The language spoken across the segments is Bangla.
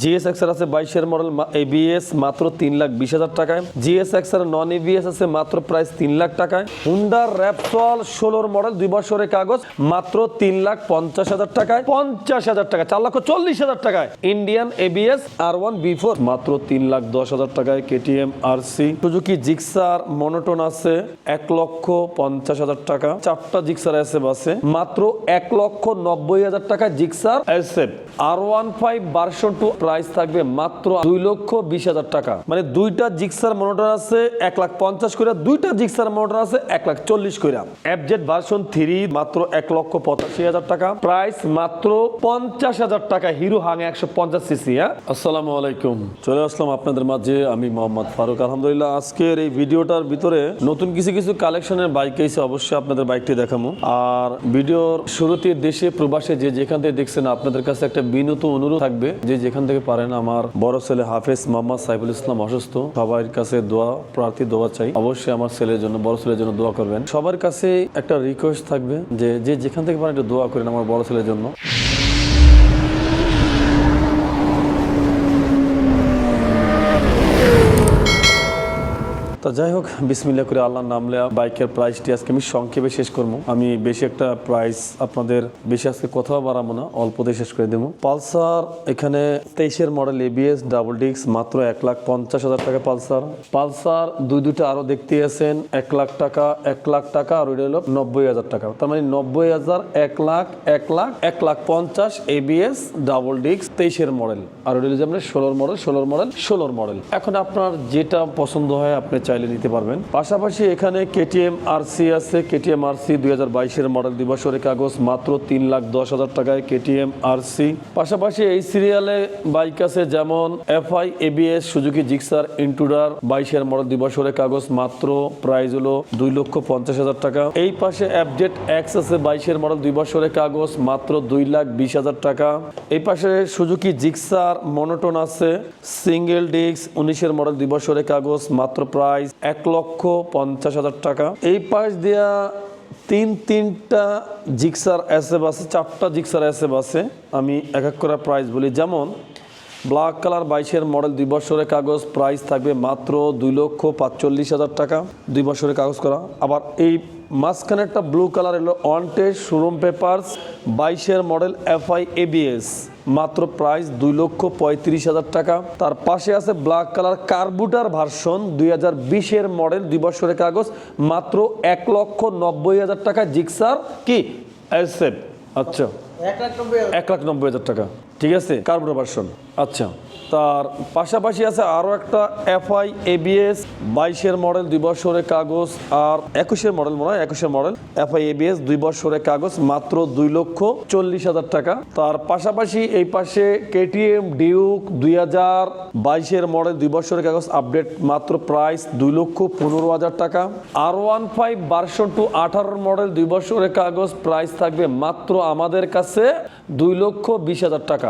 জিএস এক্সার আছে বাইশের মডেল এবিএস মাত্র তিন লাখ বিশ হাজার টাকায়। জিএস এক্সের নন এবিএস আছে মাত্র প্রাইস তিন লাখ টাকায়। হুন্ডার র্যাপসল ষোলোর মডেল, দুই বছরের কাগজ, মাত্র তিন লাখ পঞ্চাশ হাজার টাকায়। পঞ্চাশ হাজার টাকা চার লক্ষ চল্লিশ হাজার টাকায়। Indian ABS R one B four, মাত্র তিন লাখ দশ হাজার টাকায় KTM R C. Suzuki Gixxer monotone আছে এক লক্ষ পঞ্চাশ হাজার টাকা। চারটা জিক্সার আছে, মাত্র এক লক্ষ নব্বই হাজার টাকা Gixxer S F R one five version two price থাকবে মাত্র দুই লক্ষ বিশ হাজার টাকা। মানে দুইটা জিক্সার মনোটন আছে এক লাখ পঞ্চাশ করে দুইটা জিক্সার মনোটন আছে এক লাখ চল্লিশ করে এফজেড ভার্সন থ্রি মাত্র এক লক্ষ পঁচাশি হাজার টাকা। প্রাইস মাত্র পঞ্চাশ হাজার টাকা, হিরো হাং একশো পঞ্চাশ সিসি হ্যাঁ? আসসালামু আলাইকুম। চলে আসলাম আপনাদের মাঝে, আমি মোহাম্মদ ফারুক। আলহামদুলিল্লাহ, আজকের এই ভিডিওটার ভিতরে নতুন কিছু কিছু কালেকশনের বাইক এসে অবশ্যই আপনাদের বাইকটি দেখাবো আর ভিডিওর শুরুতে দেশে, প্রবাসে যে যেখান থেকে দেখছেন, আপনাদের কাছে একটা বিনত অনুরোধ থাকবে, যে যেখান থেকে পারেন আমার বড় ছেলে হাফেজ মোহাম্মদ সাইফুল ইসলাম অসুস্থ। সবার কাছে দোয়া, প্রার্থী দোয়া চাই। অবশ্যই আমার ছেলের জন্য, বড় ছেলের জন্য দোয়া করবেন। সবার কাছে একটা রিকোয়েস্ট থাকবে যে যে যেখান থেকে পারেন একটু দোয়া করেন আমার বড় ছেলের জন্য। তা যাই হোক বিসমিল্লা করে আল্লাহর নাম লেয়া বাইকের প্রাইসটি আজকে আমি সংক্ষেপে শেষ করব। আমি বেশি একটা প্রাইস আপনাদের বেশি আজকে কথাও বাড়াবো না অল্পতে শেষ করে দেবো। পালসার এখানে তেইশের মডেল এবিএস ডাবল ডিক্স মাত্র এক লাখ পঞ্চাশ হাজার টাকা পালসার। পালসার দুই দুটো আরও দেখতে আছেন, এক লাখ টাকা, এক লাখ টাকা, আর ওইটা হলো নব্বই হাজার টাকা। তার মানে নব্বই হাজার এক লাখ এক লাখ এক লাখ পঞ্চাশ এবিএস ডাবল ডিক্স তেইশের মডেল। আর ওইটা হলো যে আপনার ষোলোর মডেল ষোলোর মডেল ষোলোর মডেল। এখন আপনার যেটা পছন্দ হয়, আপনি চাইলে নিতে পারবেন। পাশাপাশি এখানে কেটিএম আরসি আছে। কেটিএম আরসি দুই হাজার বাইশের মডেল দুই কাগজ মাত্র তিন লাখ দশ হাজার টাকায় কেটিএম আরসি। পাশাপাশি এই সিরিয়ালে বাইক আছে যেমন FI, ABS, Suzuki Gixxer, Intruder. বাইশের মডেল দুই বছরের কাগজ মাত্র প্রাইস হলো দুই লক্ষ পঞ্চাশ হাজার টাকা। এই পাশে অ্যাপডেট এক্স আছে বাইশের মডেল দুই বছরের কাগজ মাত্র দুই লাখ বিশ হাজার টাকা। এই পাশে সুজুকি জিক্সার, মনোটন আছে। সিঙ্গেল ডিস্ক উনিশের মডেল দুই কাগজ মাত্র প্রাইস এক লক্ষ পঞ্চাশ হাজার টাকা। এই প্রাইস দেওয়া তিন তিনটা জিক্সার অ্যাসেব আছে, চারটা জিক্সার অ্যাসেব আছে। আমি এক এক করে প্রাইস বলি। যেমন ব্ল্যাক কালার বাইশের মডেল দুই বছরের কাগজ প্রাইস থাকবে মাত্র দুই লক্ষ পাঁচচল্লিশ হাজার টাকা। দুই বছরের কাগজ করা। আবার এই মাঝখানে একটা ব্লু কালার এলো অন শোরুম পেপার্স বাইশের মডেল এফআই এবিএস মাত্র প্রাইস দুই লক্ষ পঁয়ত্রিশ হাজার টাকা। তার পাশে আছে ব্ল্যাক কালার কার্বুটার ভার্সন দুই হাজার বিশের মডেল দুই বছরের কাগজ মাত্র এক লক্ষ নব্বই হাজার টাকা। জিক্সার কি? এসএফ আচ্ছা। এক লাখ নব্বই হাজার টাকা। ঠিক আছে? কার্বোরেটর ভার্সন আচ্ছা তার পাশাপাশি আছে আরও একটা এফআই এবিএস বাইশের মডেল, দুই বছরের কাগজ আর একুশের মডেল মনে হয়, একুশের মডেল। এফআই এবিএস দুই বছরের কাগজ, মাত্র দুই লক্ষ চল্লিশ হাজার টাকা। তার পাশাপাশি এই পাশে কেটিএম ডিউক দুই হাজার বাইশের মডেল, দুই বছরের কাগজ আপডেট মাত্র প্রাইস দুই লক্ষ পনেরো হাজার টাকা। R one five version two আঠারোর মডেল, দুই বছরের কাগজ প্রাইস থাকবে মাত্র আমাদের কাছে দুই লক্ষ বিশ হাজার টাকা।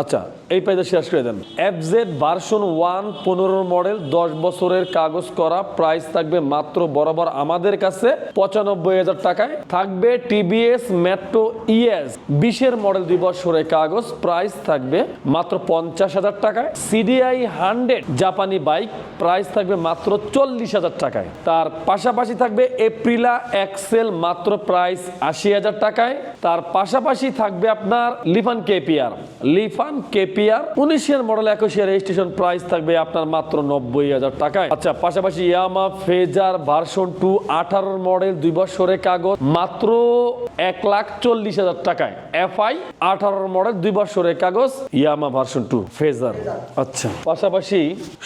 আচ্ছা এই পাইজে শেষ করে দেন। এফজেড ভার্সন ওয়ান পনেরো মডেল দশ বছরের কাগজ করা প্রাইস থাকবে মাত্র বরাবর আমাদের কাছে পঁচানব্বই হাজার টাকায়। থাকবে টিবিএস মেট্রো ইএস বিশের মডেল দুই বছরের কাগজ প্রাইস থাকবে মাত্র পঞ্চাশ হাজার টাকায়। সিডিআই হান্ড্রেড জাপানি বাইক প্রাইস থাকবে মাত্র চল্লিশ হাজার টাকায়। তার পাশাপাশি থাকবে এপ্রিলা এক্সেল মাত্র প্রাইস আশি হাজার টাকায়। তার পাশাপাশি থাকবে আপনার লিফান কেপিআর লিফান কেপিআর উনিশের মডেল একুশের রেজিস্ট্রেশন প্রাইস থাকবে আপনার মাত্র নব্বই হাজার টাকায়। আচ্ছা পাশাপাশি ইয়ামা ফেজার ভার্সন টু আঠারোর মডেল, দুই বছরের কাগজ, মাত্র এক লাখ চল্লিশ হাজার টাকায়। এফআই আঠারোর মডেল, দুই বছরের কাগজ, ইয়ামা ভার্সন টু ফেজার। আচ্ছা পাশাপাশি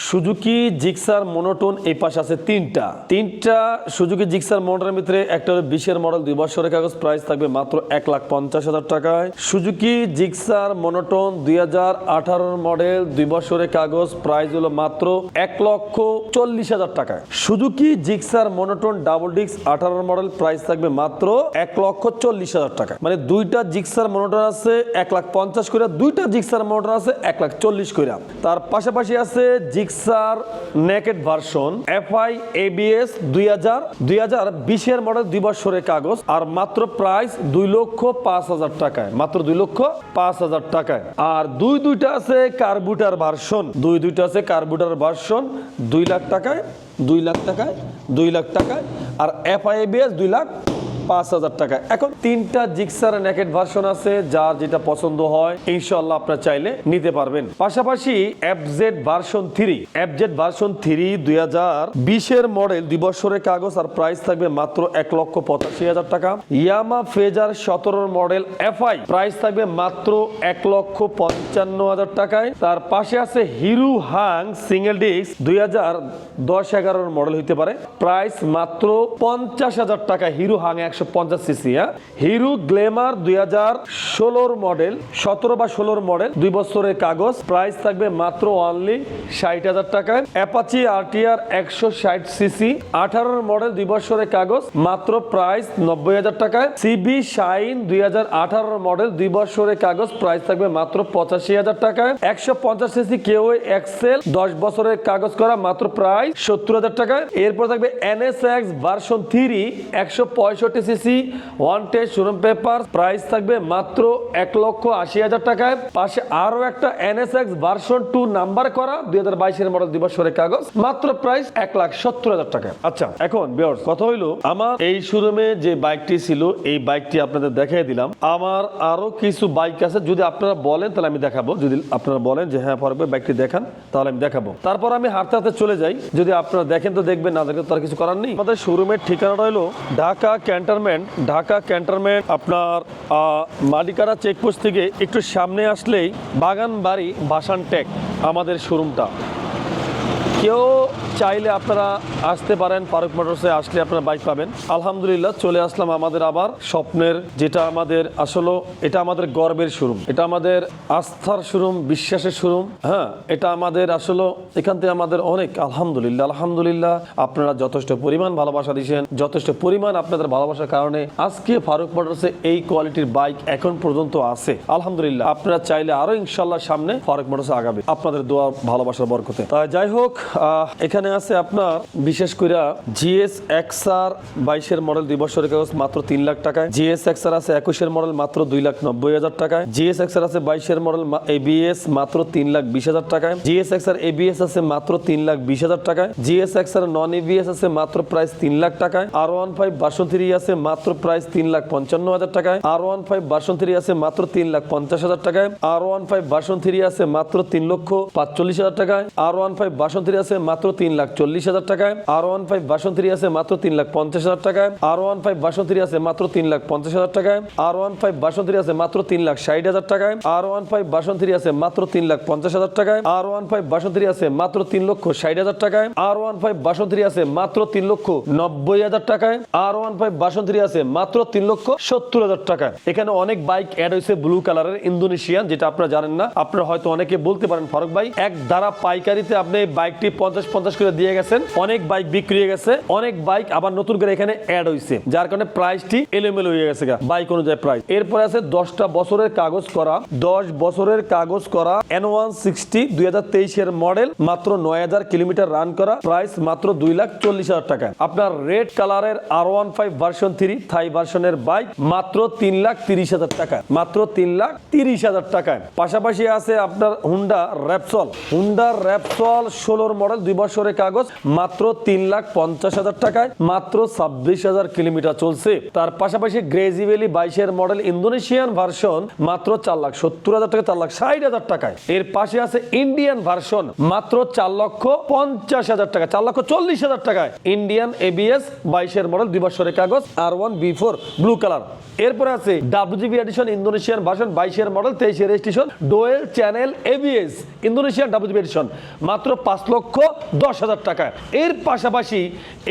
সুজুকি জিক্সার মনোটোন এই পাশে আছে তিনটা। তিনটা সুজুকি জিক্সার মনোটনের ভিতরে একটা হলো বিশের মডেল, দুই বছরের কাগজ, প্রাইস থাকবে মাত্র এক লাখ পঞ্চাশ হাজার টাকায়। সুজুকি জিক্সার মনোটোন দুই হাজার আঠারোর মডেল দুই বছরের কাগজ প্রাইস হলো মাত্র এক লক্ষ চল্লিশ হাজার টাকায় সুজুকি জিক্সার মনোটোন ডাবল ডিক্স আঠারোর মডেল প্রাইস থাকবে মাত্র এক লক্ষ চল্লিশ হাজার টাকা। মানে দুইটা জিক্সার মনোটন আছে এক লাখ পঞ্চাশ করে দুইটা জিক্সার মনোটন আছে এক লাখ চল্লিশ করে তার পাশাপাশি আছে Gixxer naked version FI ABS দুই হাজার দুই হাজার বিশের মডেল দুই বছরের কাগজ আর মাত্র প্রাইস দুই লক্ষ পাঁচ হাজার টাকায়, মাত্র দুই লক্ষ পাঁচ হাজার টাকায়। আর আর দুই দুইটা আছে কার্বুটার ভার্সন। দুই দুইটা আছে কার্বুটার ভার্সন, দুই লাখ টাকায়, দুই লাখ টাকায়, দুই লাখ টাকায়, আর এফআইবিএস দুই লাখ পাঁচ হাজার টাকা। এখন তিনটা জিক্সার নেকেট ভার্সন আছে, যার যেটা পছন্দ হয় ইনশাল্লাহ আপনার চাইলে নিতে পারবেন। পাশাপাশি FZ version three FZ version three দুই হাজার বিশের মডেল দুই বছরের কাগজ আর প্রাইস থাকবে মাত্র এক লক্ষ পঁচাশি হাজার টাকা। ইয়ামা ফেজার সতেরোর মডেল এফআই প্রাইস থাকবে মাত্র এক লক্ষ পঞ্চান্ন হাজার টাকায়। তার পাশে আছে হিরু হাং সিঙ্গেল ডিস্ক দুই হাজার দশ এগারোর মডেল হইতে পারে। প্রাইস মাত্র পঞ্চাশ হাজার টাকা হিরু হাং একশো পঞ্চাশ সিসি হ্যাঁ? হিরো গ্লেমার দুই হাজার ষোলোর মডেল, সতেরো বা ষোলোর মডেল, দুই বছরের কাগজ। প্রাইস থাকবে মাত্র অনলি ষাট হাজার টাকায়। অ্যাপাচি আরটিআর একশো ষাট সিসি, আঠারোর মডেল, দুই বছরের কাগজ, মাত্র প্রাইস নব্বই হাজার টাকায়। সিবি শাইন দুই হাজার আঠারোর মডেল, দুই বছরের কাগজ, প্রাইস থাকবে মাত্র পঁচাশি হাজার টাকায়। একশো পঞ্চাশ সিসি কেউ এক্সেল দশ বছরের কাগজ করা, মাত্র প্রায় সত্তর হাজার টাকায়। এরপর থাকবে এনএসএক্স ভার্সন থ্রি একশো পঁয়ষট্টি CC one test showroom paper price থাকবে মাত্র এক লক্ষ আশি হাজার টাকায়। পাশে আরও একটা এনএসএক্স ভার্সন টু নাম্বার করা, দুই হাজার বাইশের মডেল দুই বছরের কাগজ, মাত্র প্রাইস এক লাখ সত্তর হাজার টাকা আচ্ছা এখন বিয়ার্স কথা হইল, আমার এই শোরুমে যে বাইকটি ছিল, এই বাইকটি আপনাদের দেখাই দিলাম। আমার আরও কিছু বাইক আছে, যদি আপনারা বলেন, তাহলে আমি দেখাবো। যদি আপনারা বলেন যে হ্যাঁ ভাই বাইকটি দেখান, তাহলে আমি দেখাবো। তারপর আমি হাঁটতে হাঁটতে চলে যাই। যদি আপনারা দেখেন, তো দেখবেন, না দেখেন তার কিছু করার নেই। আমাদের শোরুমের ঠিকানাটা হলো ঢাকা ক্যান্টনমেন্ট ঢাকা ক্যান্টনমেন্ট আপনার মালিকারা চেকপোস্ট থেকে একটু সামনে আসলেই বাগান বাড়ি ভাসান ট্যাক আমাদের শোরুমটা কেউ চাইলে আপনারা আসতে পারেন, ফারুক মোটরসে আসলে আপনারা বাইক পাবেন। আলহামদুলিল্লাহ, চলে আসলাম আমাদের আবার স্বপ্নের, যেটা আমাদের আসলে, এটা আমাদের গর্বের শোরুম এটা আমাদের আস্থার শোরুম বিশ্বাসের শোরুম হ্যাঁ? এটা আমাদের আসলে, এখান থেকে আমাদের অনেক আলহামদুলিল্লাহ। আলহামদুলিল্লাহ, আপনারা যথেষ্ট পরিমাণ ভালোবাসা দিয়েছেন, যথেষ্ট পরিমাণ আপনাদের ভালোবাসার কারণে আজকে ফারুক মোটরসে এই কোয়ালিটির বাইক এখন পর্যন্ত আছে। আলহামদুলিল্লাহ, আপনারা চাইলে আরও ইনশাল্লাহ সামনে ফারুক মোটরসে আগাবে। আপনাদের দোয়া, ভালোবাসার বরকতে। তাই যাই হোক এখানে আছে আপনার, বিশেষ করে জিএস এক্সআর বাইশের মডেল দুই বছরের কাগজ মাত্র তিন লাখ টাকায়। জিএস এক্সআর আছে একুশের মডেল মাত্র দুই লাখ নব্বই হাজার টাকায়। জিএস এক্সআর আছে বাইশের মডেল এবিএস মাত্র তিন লাখ বিশ হাজার টাকায়। জিএস এক্সআর এবিএস আছে মাত্র তিন লাখ বিশ হাজার টাকায়। জিএস এক্সআর নন এবিএস আছে মাত্র প্রাইস তিন লাখ টাকায়। R one five version three আছে মাত্র প্রাইস তিন লাখ পঞ্চান্ন হাজার টাকায়। R one five version three আছে মাত্র তিন লাখ পঞ্চাশ হাজার টাকায়। R one five version three আছে মাত্র তিন লক্ষ পাঁচচল্লিশ হাজার টাকায়। R one five version three আছে মাত্র তিন লাখ চল্লিশ হাজার টাকায়। R one five version three আছে মাত্র তিন লাখ পঞ্চাশ হাজার টাকায়। R one five version three আছে মাত্র তিন লাখ পঞ্চাশ হাজার টাকায়। R one five version three আছে মাত্র তিন লাখ ষাট হাজার টাকায়। R one five version three আছে মাত্র তিন লাখ পঞ্চাশ হাজার টাকায়। R one five version three আছে মাত্র তিন লক্ষ ষাট হাজার টাকায়। R one five version three আছে মাত্র তিন লক্ষ নব্বই হাজার টাকায়। R one five version three আছে মাত্র তিন লক্ষ সত্তর হাজার টাকায়। এখানে অনেক বাইক অ্যাড হয়েছে ব্লু কালারের ইন্দোনেশিয়ান, যেটা আপনারা জানেন না। আপনারা হয়তো অনেকে বলতে পারেন, ফারুক ভাই, এক দ্বারা পাইকারিতে আপনি এই বাইকটি পঞ্চাশ পঞ্চাশ করে দিয়ে গেছেন। অনেক বাইক বিক্রি হয়ে গেছে। অনেক বাইক আবার নতুন করে এখানে অ্যাড হয়েছে যার কারণে প্রাইসটি এলোমেলো হয়ে গেছে বাইক অনুযায়ী প্রাইস এরপরে আছে দশটা বছরের কাগজ করা, দশ বছরের কাগজ করা এন ওয়ান সিক্সটি দুই হাজার তেইশের মডেল মাত্র নয় হাজার কিলোমিটার রান করা প্রাইস মাত্র দুই লাখ চল্লিশ হাজার টাকা। আপনার রেড কালারের R one five version three Thai ভার্সনের বাইক মাত্র তিন লাখ তিরিশ হাজার টাকা। মাত্র তিন লাখ তিরিশ হাজার টাকায়। পাশাপাশি আছে আপনার হুন্ডা র্যাপসল হুন্ডা র্যাপসল ষোলোর মডেল, দুই বছরের কাগজ, মাত্র তিন লাখ পঞ্চাশ হাজার টাকায়, মাত্র ছাব্বিশ হাজার কিলোমিটার চলছে। তার পাশাপাশি গ্রেজি ভ্যালি বাইশের মডেল ইন্দোনেশিয়ান ভার্সন, মাত্র চার লাখ সত্তর হাজার টাকা, চার লাখ ষাট হাজার টাকায়। এর পাশে আছে ইন্ডিয়ান ভার্সন মাত্র চার লক্ষ পঞ্চাশ হাজার টাকা, চার লক্ষ চল্লিশ হাজার টাকায়। ইন্ডিয়ান এবিএস বাইশের মডেল, দুই বছরের কাগজ R one B four blue colour এরপরে আছে ডাব্লিউজিবি এডিশন ইন্দোনেশিয়ান ভার্সন বাইশের মডেল, তেইশের registration dual channel ABS Indonesian WGB edition মাত্র পাঁচ লক্ষ দশ হাজার টাকা। এর পাশাপাশি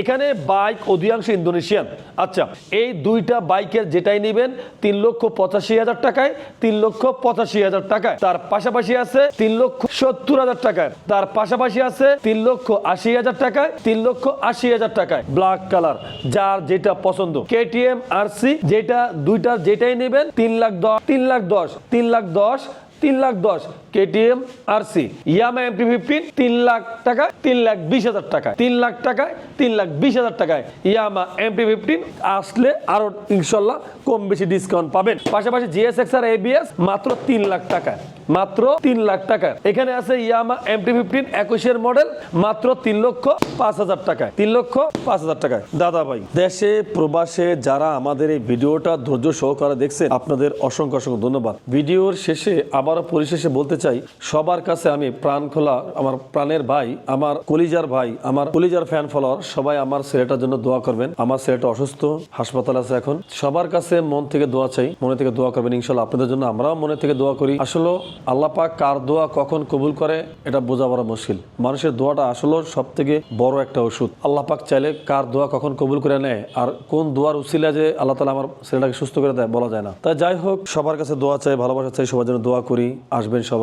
এখানে বাইক অধিকাংশ ইন্দোনেশিয়ান। আচ্ছা এই দুইটা বাইকের যেটাই নেবেন, তিন লক্ষ পঁচাশি হাজার টাকায়, তিন লক্ষ পঁচাশি হাজার টাকায়। তার পাশাপাশি আছে তিন লক্ষ সত্তর হাজার টাকায়। তার পাশাপাশি আছে তিন লক্ষ আশি হাজার টাকায়, তিন লক্ষ আশি হাজার টাকায়। ব্ল্যাক কালার, যার যেটা পছন্দ। কেটিএম আর সি যেটা দুইটা যেটাই নেবেন, তিন লাখ দশ তিন লাখ দশ, তিন লাখ দশ, তিন লাখ দশ। KTM R C Yamaha MT fifteen তিন লাখ টাকায় তিন লাখ বিশ হাজার টাকায়। তিন লাখ টাকায় তিন লাখ বিশ হাজার টাকায় ইয়ামা এমটি ফিফটিন আসলে আরও ইনশাল্লাহ কম বেশি ডিসকাউন্ট পাবেন। পাশাপাশি জিএসএক্স আর এবিএস মাত্র তিন লাখ টাকায়। মাত্র তিন লাখ টাকা এখানে আছে ইয়ামা এমটি ফিফটিন একুশের মডেল মাত্র তিন লক্ষ পাঁচ হাজার টাকায়। তিন লক্ষ পাঁচ হাজার টাকায়। দাদা ভাই, দেশে, প্রবাসে যারা আমাদের এই ভিডিওটা ধৈর্য সহকারে দেখছেন, আপনাদের অসংখ্য অসংখ্য ধন্যবাদ। ভিডিওর শেষে, আবারও পরিশেষে বলতে চাই, সবার কাছে আমি প্রাণ খোলা, আমার প্রাণের ভাই, আমার কলিজার ভাই, আমার কলিজার ফ্যান ফলোয়ার সবাই আমার ছেলেটার জন্য দোয়া করবেন। আমার ছেলেটা অসুস্থ, হাসপাতাল আছে এখন। সবার কাছে মন থেকে দোয়া চাই, মনে থেকে দোয়া করবেন ইনশাল্লাহ আপনাদের জন্য আমরাও মনে থেকে দোয়া করি। আসলে আল্লাহ পাক কার দোয়া কখন কবুল করে, এটা বোঝা বড় মুশকিল। মানুষের দোয়াটা আসলে সব থেকে বড় একটা ওষুধ। আল্লাহ পাক চাইলে কার দোয়া কখন কবুল করে নেয়, আর কোন দোয়ার উসিলা যে আল্লাহ তালা আমার ছেলেটাকে সুস্থ করে দেয়, বলা যায় না। তাই যাই হোক, সবার কাছে দোয়া চাই, ভালোবাসা চাই, সবার জন্য দোয়া করি। আসবেন